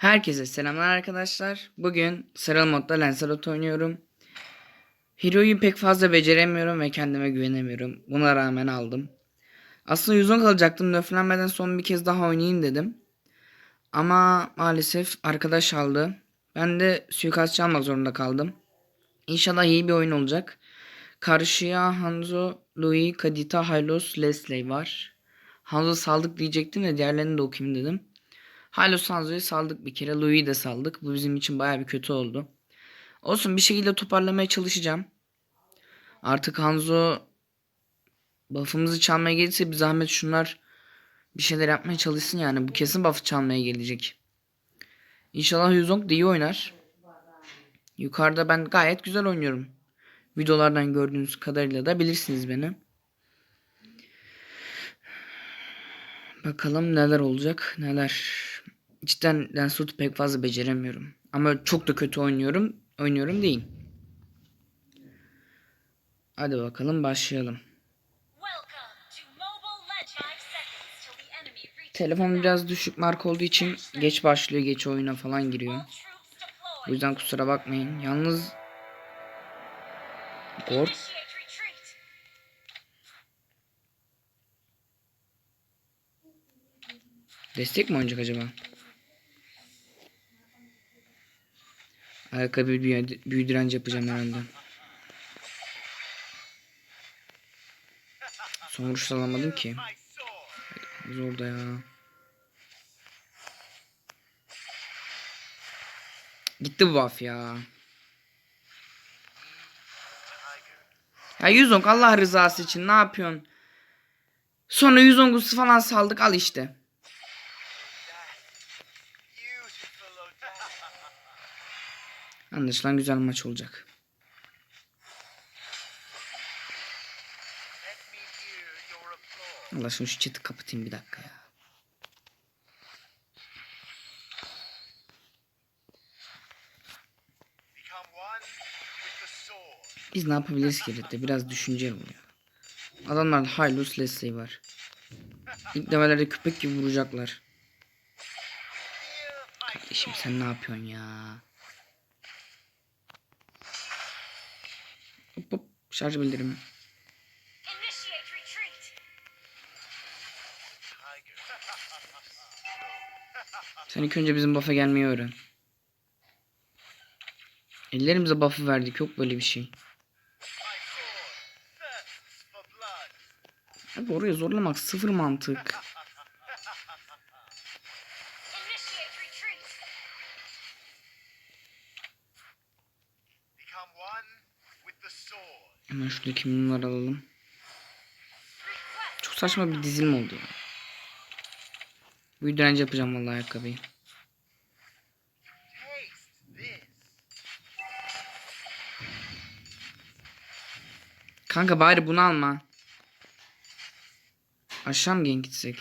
Herkese selamlar arkadaşlar. Bugün sıralı modda Lancelot oynuyorum. Hero'yu pek fazla beceremiyorum ve kendime güvenemiyorum. Buna rağmen aldım. Aslında 110 kalacaktım. Nöflenmeden son bir kez daha oynayayım dedim. Ama maalesef arkadaş aldı. Ben de suikastçı almak zorunda kaldım. İnşallah iyi bir oyun olacak. Karşıya Hanzo, Louis, Kadita, Hylos, Leslie var. Hanzo saldık diyecektim de diğerlerini de okuyayım dedim. Hylos Hanzo'yu saldık bir kere. Louis'i de saldık. Bu bizim için baya bir kötü oldu. Olsun bir şekilde toparlamaya çalışacağım. Artık Hanzo buff'ımızı çalmaya gelirse bir zahmet şunlar bir şeyler yapmaya çalışsın yani. Bu kesin buff'ı çalmaya gelecek. İnşallah Yuzong da iyi oynar. Yukarıda ben gayet güzel oynuyorum. Videolardan gördüğünüz kadarıyla da bilirsiniz beni. Bakalım neler olacak neler. Cidden Lancelot'u pek fazla beceremiyorum. Ama çok da kötü oynuyorum. Oynuyorum değil. Hadi bakalım başlayalım. Telefon biraz düşük marka olduğu için geç başlıyor, geç oyuna falan giriyor. O yüzden kusura bakmayın. Yalnız retreat. destek mi oynayacak acaba? Ayakkabı büyü, büyü direnci yapacağım herhalde. Son vuruş alamadım ki. Zor da ya. Gitti bu buff ya. Ya Yuzong Allah rızası için ne yapıyorsun? Sonra Yuzong'u falan saldık al işte. Anlaşılan güzel maç olacak. Allah şunu şu chat'i kapatayım bir dakika ya. Biz ne yapabiliriz ki Red'de? Biraz düşünceli oluyor. Adamlar Hylos Leslie var. İlk demelerde köpek gibi vuracaklar. Kardeşim sen ne yapıyorsun ya? Hop şarj bildirimi. Sen ilk önce bizim buff'a gelmeyi öğren. Ellerimize buff'ı verdik yok böyle bir şey. Abi oraya zorlamak sıfır mantık. Hemen şuradaki mumları alalım. Çok saçma bir dizilim oldu ya. Bu direnci yapacağım vallahi ayakkabıyı. Kanka bari bunu alma. Aşağı mı gitsek?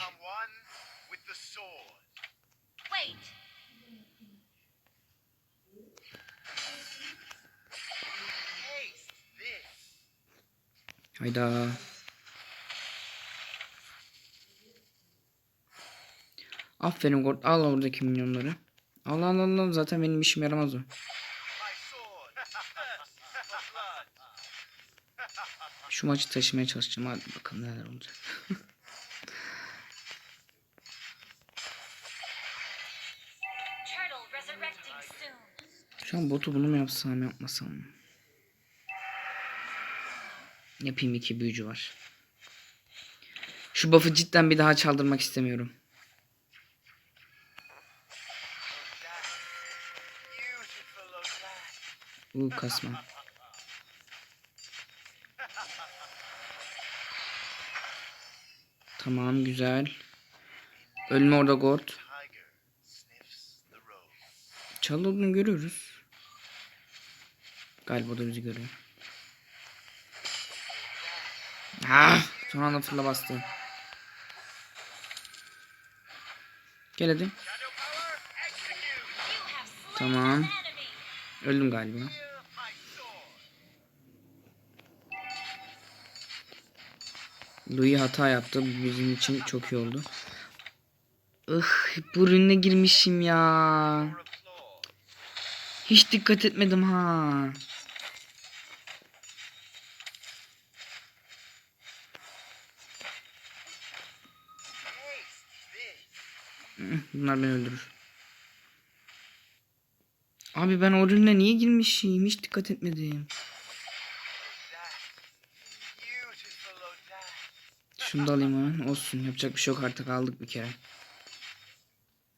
Hayda. Aferin Gord. Al oradaki milyonları. Al al al al. Zaten benim işim yaramaz o. Şu maçı taşımaya çalışacağım. Hadi bakalım neler olacak. Şu an botu bunu mu yapsam yapmasam mı? Yapayım iki büyücü var. Şu buff'ı cidden bir daha çaldırmak istemiyorum. Uuu kasma. Tamam güzel. Ölme orada Gord. Çalıldığını görüyoruz. Galiba da bizi görüyor. Ah, son anda fırla bastı. Gel Tamam. Öldüm galiba. Louis hata yaptı. Bizim için çok iyi oldu. Ih bu ürüne girmişim ya. Hiç dikkat etmedim ha. Bunlar beni öldürür. Abi ben o ürüne niye girmişim? Hiç dikkat etmedim. Şunu da alayım hemen. Olsun. Yapacak bir şey yok artık aldık bir kere.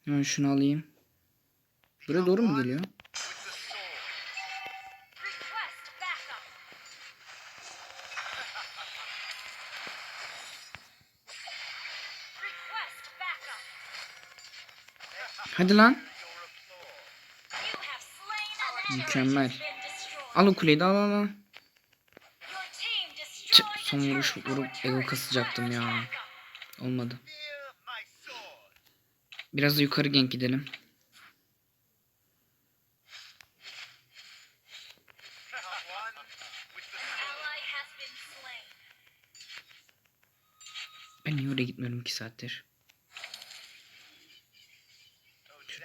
Hemen şunu alayım. Buraya doğru mu geliyor? Hadi lan. Mükemmel. Al o kuleyi de al al al. Çık, son vuruş vurup ego kasacaktım ya. Olmadı. Biraz da yukarı genk gidelim. Ben niye oraya gitmiyorum 2 saattir?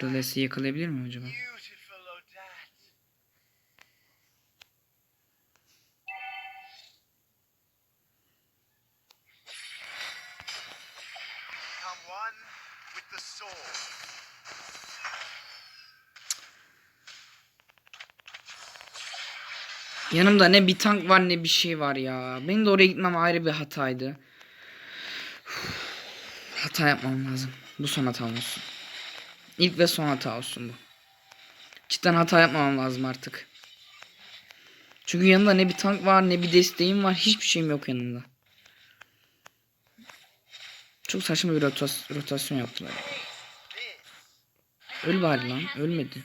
Leslie'yi yakalayabilir miyim acaba? Yanımda ne bir tank var ne bir şey var ya. Benim de oraya gitmem ayrı bir hataydı. Hata yapmam lazım. Bu son hatam olsun. İlk ve son hata olsun bu. Cidden hata yapmamam lazım artık. Çünkü yanımda ne bir tank var ne bir desteğim var. Hiçbir şeyim yok yanımda. Çok saçma bir rotas- rotasyon yaptılar. Öl bari lan. Ölmedi.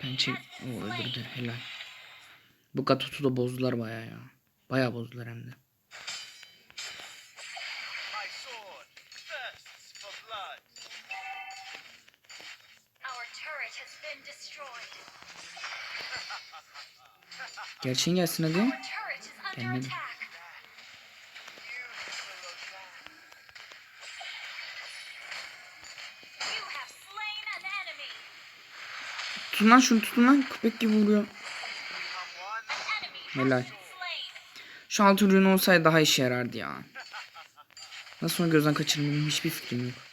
Pençe... been O öldürdü. Helal. Bu Gatot'u da bozdular baya ya. Baya bozdular hem de. Gerçeğin gelsin hadi. Gelmedi. Tutun lan şunu tutun lan. Köpek gibi vuruyor. Helal. Şu altı ürün olsaydı daha işe yarardı ya. Nasıl onu gözden kaçırdım hiçbir fikrim yok.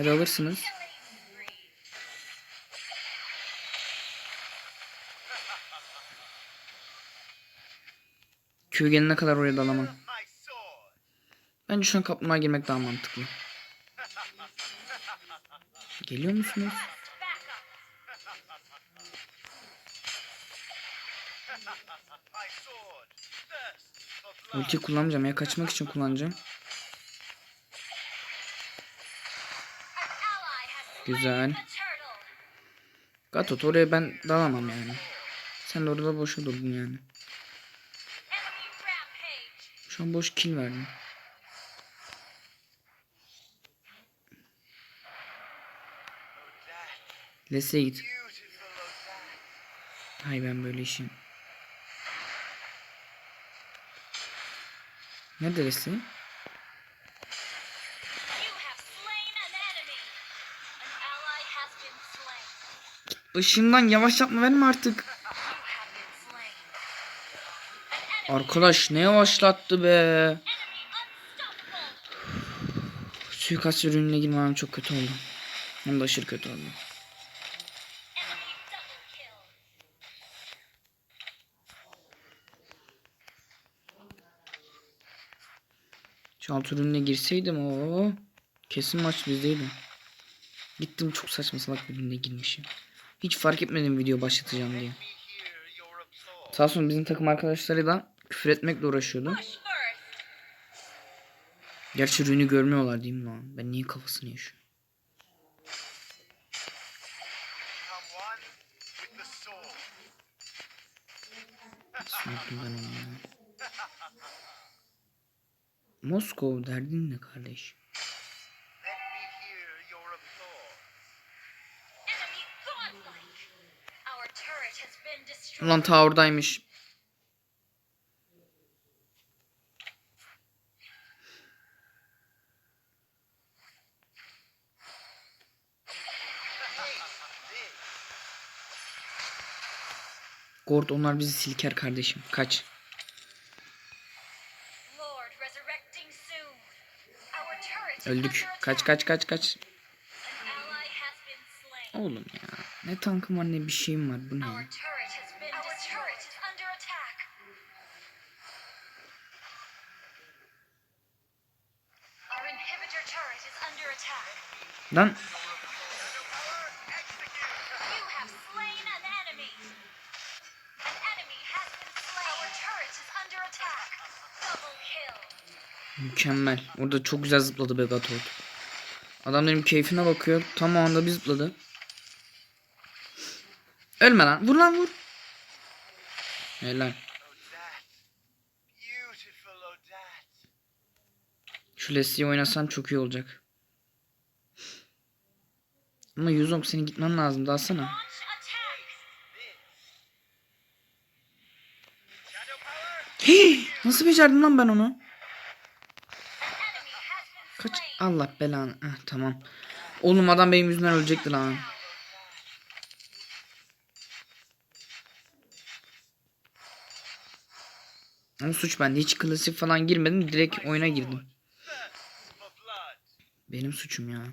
Hadi alırsınız. Q gelene kadar oraya dalamam. Bence şu an kaplumbağa girmek daha mantıklı. Geliyor musunuz? Ulti kullanmayacağım ya kaçmak için kullanacağım. Güzel. Gatot oraya ben dalamam yani. Sen de orada boşa durdun yani. Şu an boş kill verdim. Leslie'ye git. Hay ben böyle işim. Nerede Leslie? Işığımdan yavaş yapma verme artık. Arkadaş ne yavaşlattı be. Suikast ürününe girmem çok kötü oldu. Hem de aşırı kötü oldu. Alt ürününe girseydim o kesin maç bizdeydi. Gittim çok saçma salak bir ürüne girmişim. Hiç fark etmedim video başlatacağım diye. Sağ olsun bizim takım arkadaşlarıyla küfür etmekle uğraşıyordu. Gerçi ürünü görmüyorlar değil mi lan? Ben niye kafasını yaşıyorum? Come one with the Ulan ta oradaymış. Gord onlar bizi silker kardeşim. Kaç. Öldük. Kaç kaç kaç kaç. Oğlum ya. Ne tankım var ne bir şeyim var. Bu ne? Lan You have slain an enemy. An enemy has been slain. Our turret is under attack. Double kill. mükemmel. Orada çok güzel zıpladı Begatot. Adam benim keyfine bakıyor. Tam o anda bir zıpladı. Ölme lan. Vur lan vur. Helal. Şu Leslie'yi oynasam çok iyi olacak. Ama Yuzong senin gitmen lazım. Dalsana. Hii, nasıl becerdim lan ben onu? Kaç. Allah belanı. Heh, tamam. Oğlum adam benim yüzümden ölecekti lan. Ama suç bende. Hiç klasik falan girmedim. Direkt oyuna girdim. Benim suçum ya.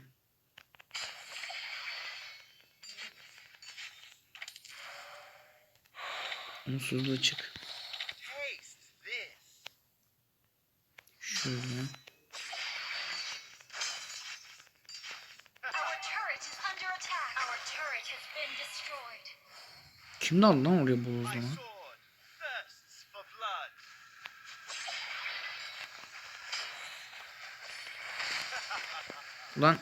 Umutsuzluğa çık. Şöyle. Our turret is under attack. Our turret has been destroyed. Kim aldı lan oraya bu o zaman? Ulan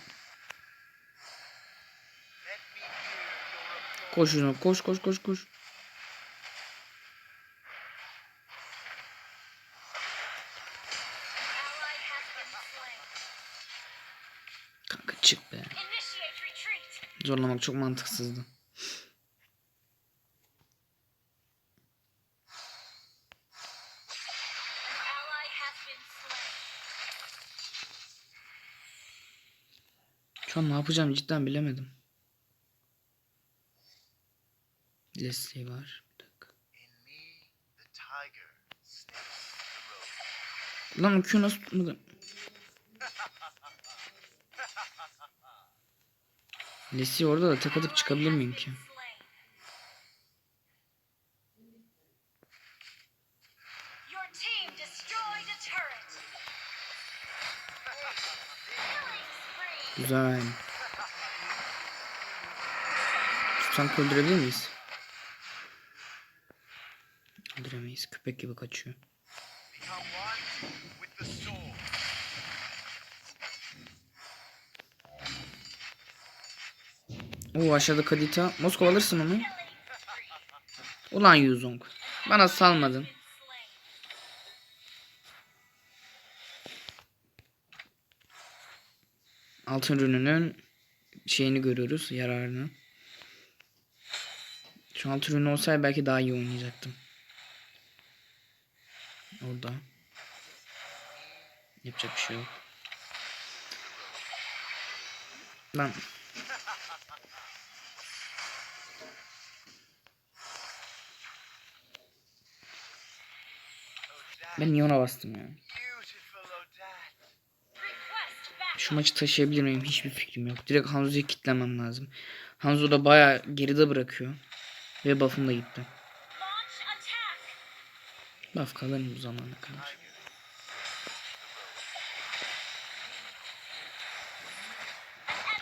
koş Yuzong, koş koş koş koş. Kanka çık be. Zorlamak çok mantıksızdı. Şu an ne yapacağım cidden bilemedim. Leslie var. Bir dakika. Lan o Q nasıl tutmadı? Leslie orada da tek atıp çıkabilir miyim ki? Güzel. Şu tankı öldürebilir miyiz? Öldüremeyiz. Köpek gibi kaçıyor. Oo aşağıda Kadita. Moskova alırsın onu. Ulan Yuzong. Bana salmadın. Altın ürününün şeyini görüyoruz. Yararını. Şu altın ürünü olsaydı belki daha iyi oynayacaktım. Orada. Yapacak bir şey yok. Lan. Ben niye ona bastım ya? Beautiful Şu maçı taşıyabilir miyim? Hiçbir fikrim yok. Direkt Hanzo'yu kitlemem lazım. Hanzo da baya geride bırakıyor. Ve buff'ım da gitti. Buff kalır bu zamana kadar?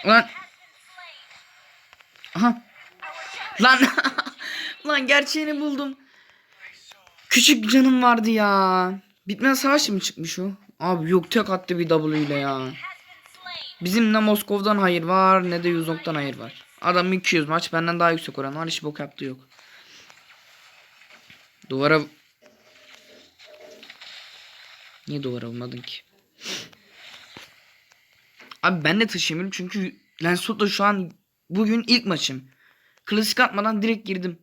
Lan. Aha. Lan. Lan gerçeğini buldum. Küçük canım vardı ya. Bitmez savaş mı çıkmış o? Abi yok tek attı bir W ile ya. Bizim ne Moskov'dan hayır var ne de Yuzong'dan hayır var. Adam 200 maç benden daha yüksek oran var hiç bok yaptığı yok. Duvara... Niye duvara vurmadın ki? Abi ben de taşıyamıyorum çünkü Lancelot'la şu an bugün ilk maçım. Klasik atmadan direkt girdim.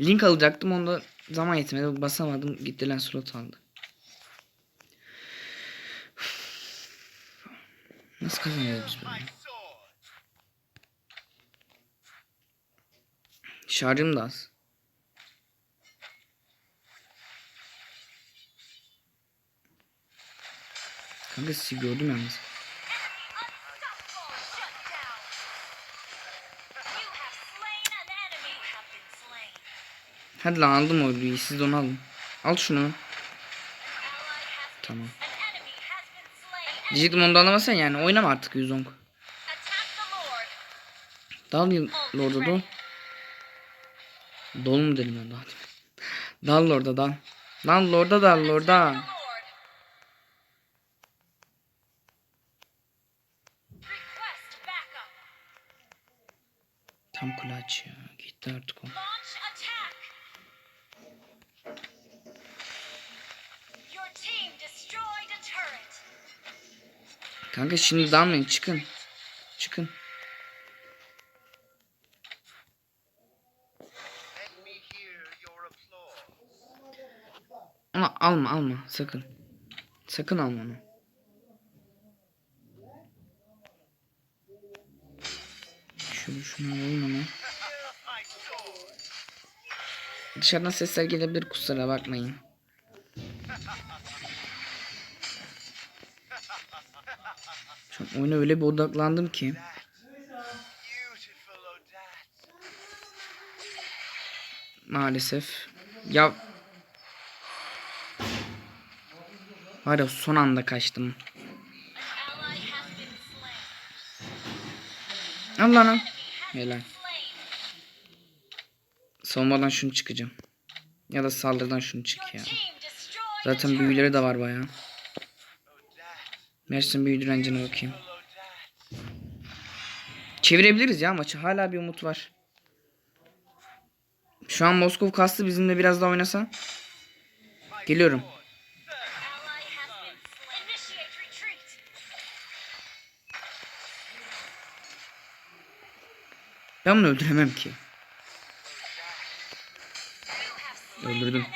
Link alacaktım onda zaman yetmedi basamadım gitti Lancelot aldı. Nasıl kazanıyoruz böyle? Şarjım da az. Kanka sizi gördüm yalnız. Hadi lan aldım oyunu. Siz de onu alın. Al şunu. Tamam. Diyecektim onu da alamasan yani. Oynama artık Yuzong. Dal Lord'a dol. Dol mu dedim ben daha. Dal Lord'a dal. Lan Lord'a dal Lord'a. Kanka şimdi dalmayın çıkın. Çıkın. Ama alma alma sakın. Sakın alma onu. Şunu şunu alayım ama. Dışarıdan sesler gelebilir kusura bakmayın. Oyuna öyle bir odaklandım ki. Maalesef. Ya. Var ya son anda kaçtım. Allah lan. Helal. Savunmadan şunu çıkacağım. Ya da saldırıdan şunu çık ya. Zaten büyüleri de var bayağı. Mersin büyü direncine bakayım. Çevirebiliriz ya maçı. Hala bir umut var. Şu an Moskov kastı bizimle biraz daha oynasa. Geliyorum. Ben bunu öldüremem ki. Öldürdüm.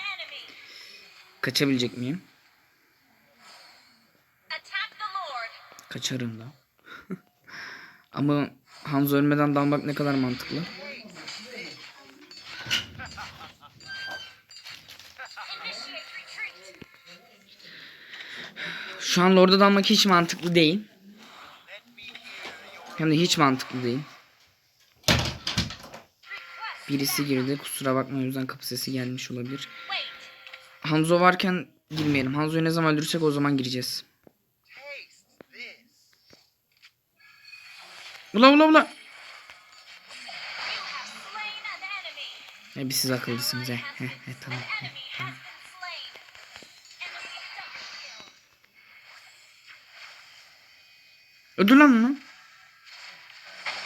Kaçabilecek miyim? Kaçarım da. Ama Hanzo ölmeden dalmak ne kadar mantıklı. Şu an Lord'a dalmak hiç mantıklı değil. Hem de hiç mantıklı değil. Birisi girdi. Kusura bakma o yüzden kapı sesi gelmiş olabilir. Hanzo varken girmeyelim. Hanzo'yu ne zaman öldürürsek o zaman gireceğiz. Ula ula ula. Ya bir siz akıllısınız he. He he tamam. He, tamam. Öldür lan onu. An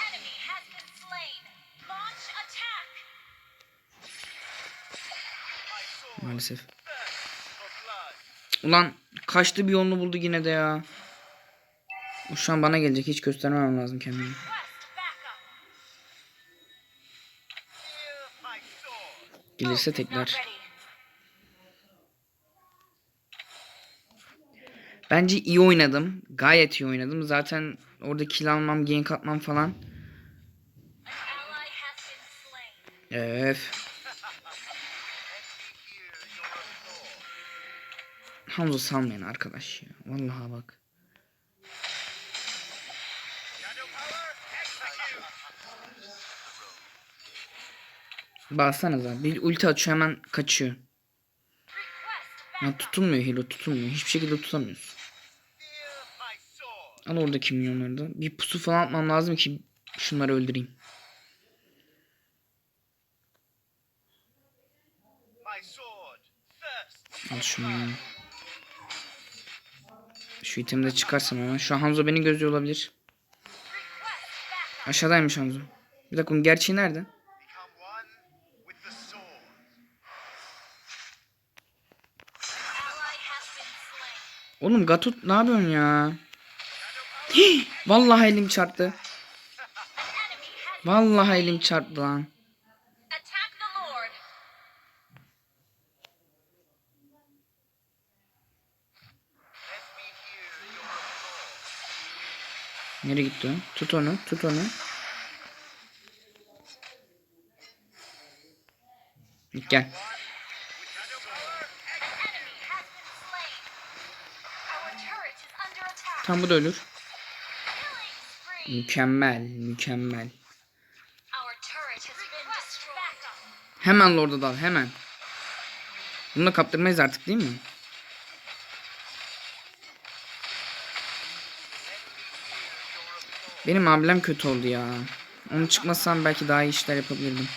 enemy has been slain. Launch attack. My sword Maalesef. Ulan kaçtı bir yolunu buldu yine de ya. O şu an bana gelecek. Hiç göstermemem lazım kendimi. Gelirse tekrar. Bence iyi oynadım. Gayet iyi oynadım. Zaten orada kill almam, gank atmam falan. Applause. Hamza salmayın arkadaş ya. Vallahi bak. Baksanıza. Bir ulti atıyor hemen kaçıyor. Ya tutulmuyor hilo tutulmuyor. Hiçbir şekilde tutamıyorsun. Al oradaki milyonları da. Bir pusu falan atmam lazım ki şunları öldüreyim. Al şunu. ya. Şu itemi de çıkarsam hemen. Şu an Hanzo beni gözlüyor olabilir. Aşağıdaymış Hanzo. Bir dakika gerçeği nerede? Oğlum Gatot ne yapıyorsun ya? Hii, Vallahi elim çarptı. Vallahi elim çarptı lan. Nereye gitti o? Tut onu, tut onu. Gel. Tam bu da ölür. Mükemmel, mükemmel. Hemen Lord'a dal, hemen. Bunu da kaptırmayız artık değil mi? Benim ablem kötü oldu ya. Onu çıkmasam belki daha iyi işler yapabilirdim.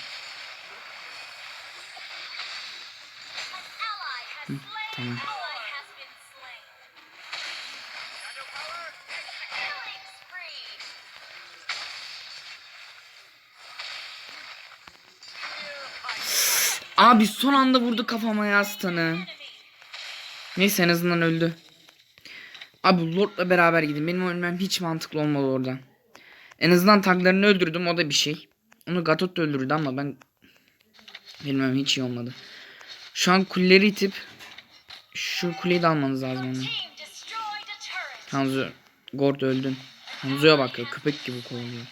Abi son anda vurdu kafama ya stun'ı. Neyse en azından öldü. Abi Lord'la beraber gidin. Benim ölmem hiç mantıklı olmadı orada. En azından tanklarını öldürdüm o da bir şey. Onu Gatot da öldürdü ama ben bilmem hiç iyi olmadı. Şu an kuleleri itip şu kuleyi de almanız lazım onu. Hanzo Gord öldün. Hanzo'ya bak ya köpek gibi kovalıyor.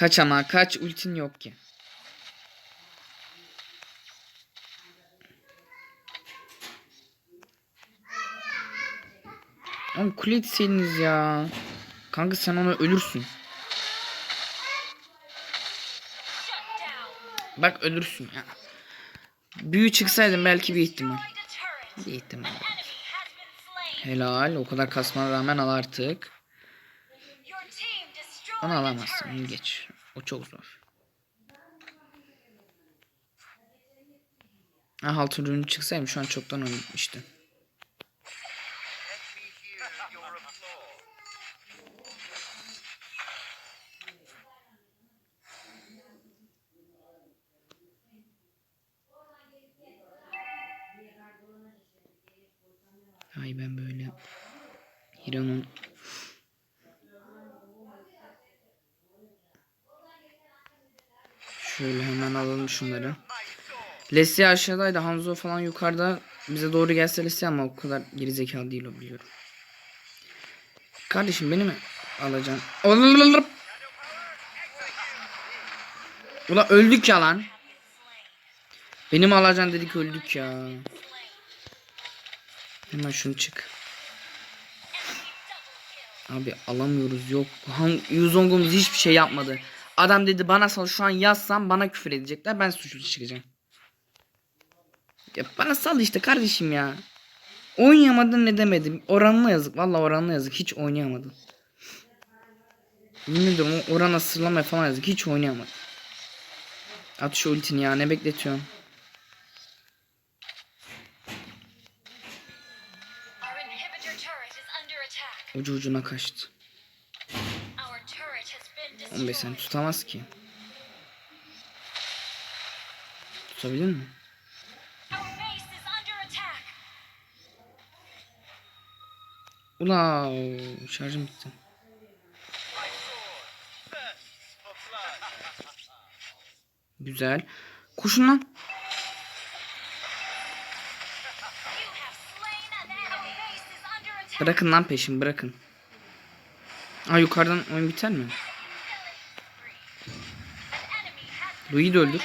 Kaç ama kaç ultin yok ki. Oğlum kule etseydiniz ya. Kanka sen ona ölürsün. Bak ölürsün ya. Büyü çıksaydın belki bir ihtimal. Bir ihtimal. Helal. O kadar kasmana rağmen al artık. Onu alamazsın. Onu geç. O çok zor. Ha altın ürünü çıksaydım şu an çoktan oyun bitmişti. Alalım şunları. Leslie aşağıdaydı. Hanzo falan yukarıda. Bize doğru gelse Leslie ama o kadar gerizekalı değil o biliyorum. Kardeşim beni mi alacaksın? Olalalalalap. Ula öldük ya lan. Beni mi alacaksın dedik öldük ya. Hemen şunu çık. Abi alamıyoruz yok. Han Yuzong'umuz hiçbir şey yapmadı. Adam dedi bana sal şu an yazsam bana küfür edecekler. Ben suçlu çıkacağım. Ya bana sal işte kardeşim ya. Oynayamadın ne demedim. Oranına yazık. Vallahi oranına yazık. Hiç oynayamadın. Yemin ediyorum o orana sırlama falan yazık. Hiç oynayamadım. At şu ultini ya ne bekletiyorsun? Ucu ucuna kaçtı. 15 destroyed. seni tutamaz ki. Tutabilir mi? Ula şarjım bitti. Güzel. Koşun lan. Bırakın lan peşin bırakın. Aa yukarıdan oyun biter mi? Louis'i de öldür.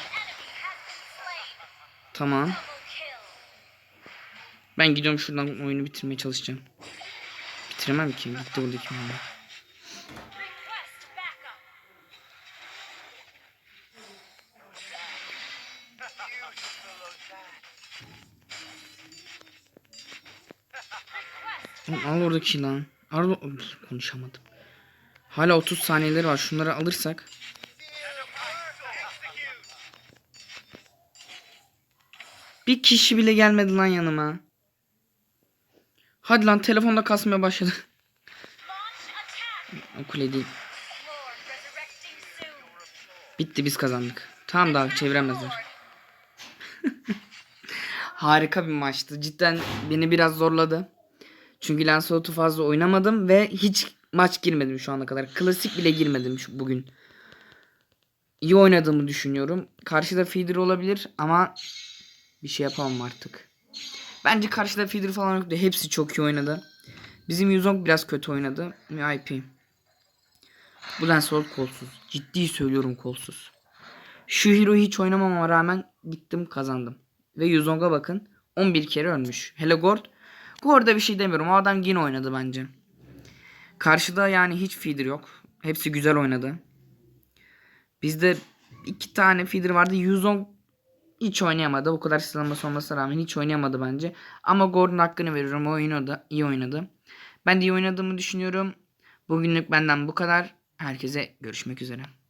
Tamam. Ben gidiyorum şuradan oyunu bitirmeye çalışacağım. Bitiremem ki. Gitti buradaki Oğlum al oradaki lan. Üf, konuşamadım. Hala 30 saniyeleri var. Şunları alırsak. Bir kişi bile gelmedi lan yanıma. Hadi lan telefonda kasmaya başladı. kule değil. Bitti biz kazandık. Tamam daha çeviremezler. Harika bir maçtı. Cidden beni biraz zorladı. Çünkü Lancelot'u fazla oynamadım ve hiç maç girmedim şu ana kadar. Klasik bile girmedim şu bugün. İyi oynadığımı düşünüyorum. Karşıda feeder olabilir ama bir şey yapamam artık. Bence karşıda feeder falan yoktu. Hepsi çok iyi oynadı. Bizim Yuzong biraz kötü oynadı. VIP. Bu Lancelot kolsuz. Ciddi söylüyorum kolsuz. Şu hero'yu hiç oynamama rağmen gittim kazandım. Ve Yuzong'a bakın 11 kere ölmüş. Hele Gord. Gord'a bir şey demiyorum. O adam yine oynadı bence. Karşıda yani hiç feeder yok. Hepsi güzel oynadı. Bizde iki tane feeder vardı. Yuzong hiç oynayamadı. O kadar sıralaması olmasına rağmen hiç oynayamadı bence. Ama Gordon hakkını veriyorum. O oynadı. iyi oynadı. Ben de iyi oynadığımı düşünüyorum. Bugünlük benden bu kadar. Herkese görüşmek üzere.